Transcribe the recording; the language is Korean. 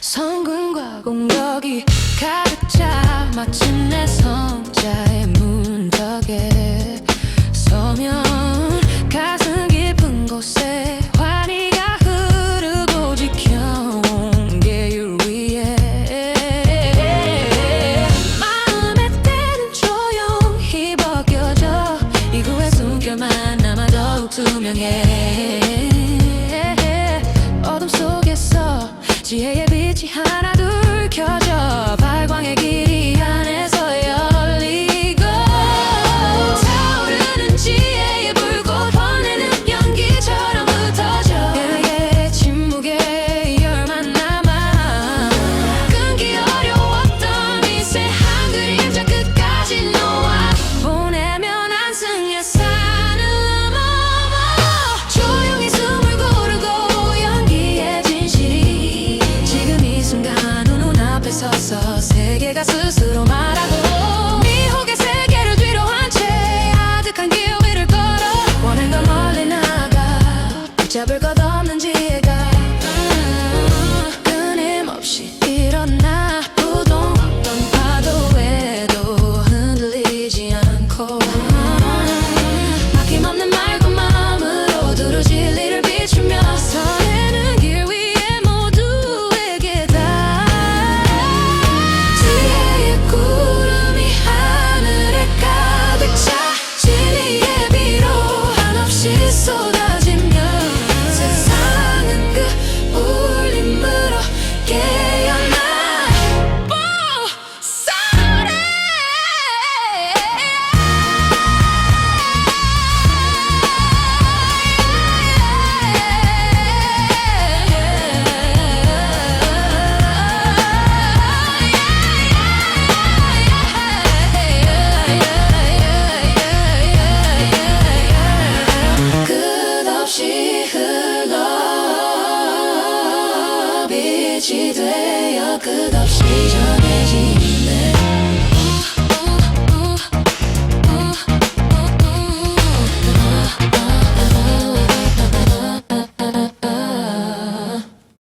성공과 공덕이 가득 차 마침내 분명해 내가 스스로 말하고 미혹의 세계를 뒤로한 채 아득한 기억 위를 걸어 원한 건 멀리 나가 붙잡을 것 없는지 빛이 되어 끝없이 전